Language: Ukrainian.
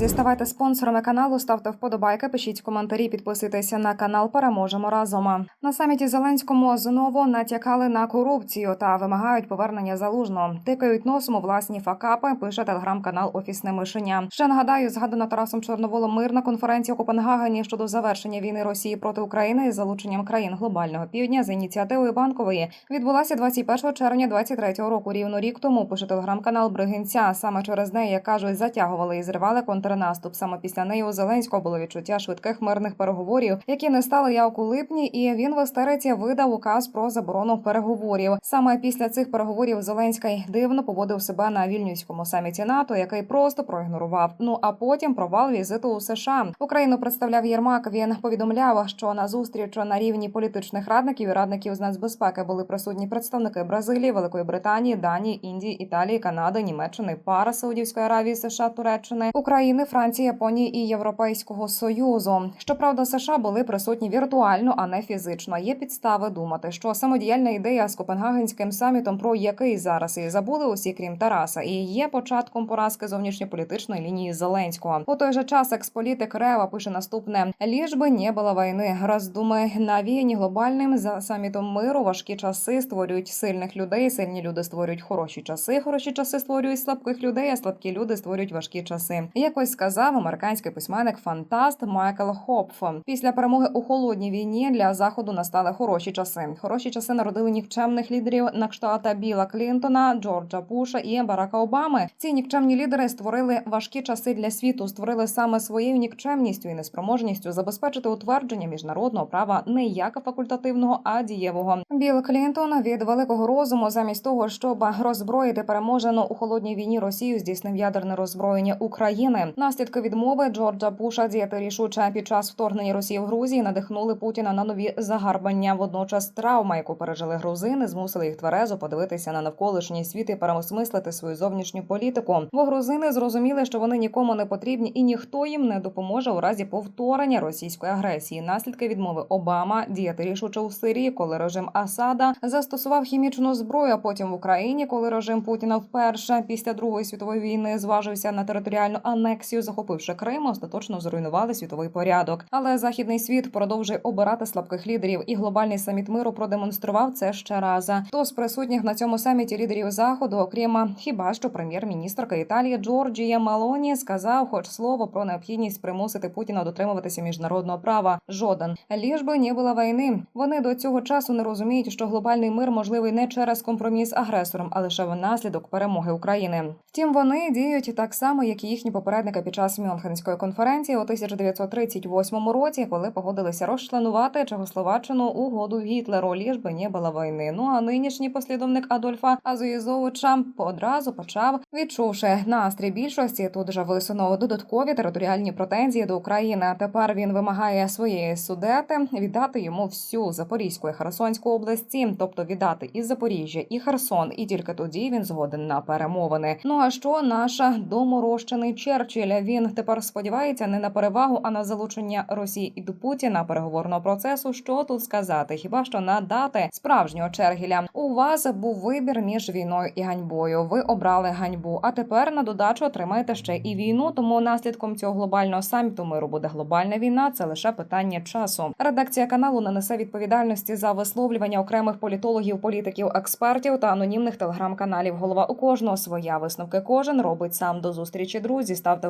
Друзі, ставайте спонсорами каналу, ставте вподобайки, пишіть коментарі, підписуйтеся на канал. Переможемо разом. На саміті Зеленському знову натякали на корупцію та вимагають повернення залужного. Тикають носом у власні факапи. Пише телеграм-канал Офісне мишеня. Ще нагадаю, згадана Тарасом Чорноволом мирна конференція у Копенгагені щодо завершення війни Росії проти України із залученням країн глобального півдня за ініціативою банкової відбулася 21 червня 23 року. Рівно рік тому пише телеграм-канал Бригинця. Саме через неї, як кажуть, затягували і зривали контрнаступ. Саме після неї у Зеленського було відчуття швидких мирних переговорів, які не стали як у липні, і він в істериці видав указ про заборону переговорів. Саме після цих переговорів Зеленський дивно поводив себе на вільнюському саміті НАТО, який просто проігнорував. Ну а потім провал візиту у США. Україну представляв Єрмак. Він повідомляв, що на зустріч на рівні політичних радників і радників з нацбезпеки були присутні представники Бразилії, Великої Британії, Данії, Індії, Італії, Канади, Німеччини, пара Саудівської Аравії, США, Туреччини, України, Франції, Японії і Європейського союзу. Щоправда, США були присутні віртуально, а не фізично. Є підстави думати, що самодіяльна ідея з Копенгагенським самітом, про який зараз і забули усі, крім Тараса, і є початком поразки зовнішньополітичної лінії Зеленського. У той же час експолітик Рева пише наступне: ліж би не було війни. Роздуми навіяні глобальним за самітом миру. Важкі часи створюють сильних людей. Сильні люди створюють хороші часи. Хороші часи створюють слабких людей. А слабкі люди створюють важкі часи. Якось сказав американський письменник фантаст Майкл Хопф. Після перемоги у холодній війні для заходу настали хороші часи. Хороші часи народили нікчемних лідерів на кшталта Біла Клінтона, Джорджа Буша і Барака Обами. Ці нікчемні лідери створили важкі часи для світу, створили саме своєю нікчемністю і неспроможністю забезпечити утвердження міжнародного права не як факультативного, а дієвого. Біл Клінтон від великого розуму, замість того, щоб роззброїти переможену у холодній війні Росію, здійснив ядерне роззброєння України. Наслідки відмови Джорджа Буша діяти рішуче під час вторгнення Росії в Грузії надихнули Путіна на нові загарбання. Водночас травма, яку пережили грузини, змусили їх тверезо подивитися на навколишній світ і переосмислити свою зовнішню політику. Бо грузини зрозуміли, що вони нікому не потрібні і ніхто їм не допоможе у разі повторення російської агресії. Наслідки відмови Обама діяти рішуче у Сирії, коли режим Асада застосував хімічну зброю. а Потім в Україні, коли режим Путіна вперше після другої світової війни зважився на територіальну анексію, захопивши Крим, остаточно зруйнували світовий порядок. Але західний світ продовжує обирати слабких лідерів, і глобальний саміт миру продемонстрував це ще раз. Хто з присутніх на цьому саміті лідерів заходу, окрім хіба що прем'єр-міністрка Італії Джорджія Малоні сказав, хоч слово про необхідність примусити Путіна дотримуватися міжнародного права. Жоден ліж би не було війни. Вони до цього часу не розуміють, що глобальний мир можливий не через компроміс агресором, а лише внаслідок перемоги України. Втім, вони діють так само, як і їхні попередники під час Мюнхенської конференції у 1938 році, коли погодилися розчленувати Чехословаччину угоду Гітлеру, ліж би не було війни. Ну а нинішній послідовник Адольфа Азоєзовича одразу почав, відчувши настрій більшості, тут же висунув додаткові територіальні претензії до України. Тепер він вимагає своєї судети віддати йому всю Запорізьку і Херсонську області, тобто віддати і Запоріжжя, і Херсон, і тільки тоді він згоден на перемовини. Ну а що наша доморощений Черчилль? Він тепер сподівається не на перевагу, а на залучення Росії і до Путіна переговорного процесу. Що тут сказати? Хіба що надати справжнього Чергіля? У вас був вибір між війною і ганьбою. Ви обрали ганьбу. А тепер на додачу отримаєте ще і війну. Тому наслідком цього глобального саміту миру буде глобальна війна. Це лише питання часу. Редакція каналу не несе відповідальності за висловлювання окремих політологів, політиків, експертів та анонімних телеграм-каналів. Голова у кожного своя висновки. Кожен робить сам до зустрічі. Друзі, ставте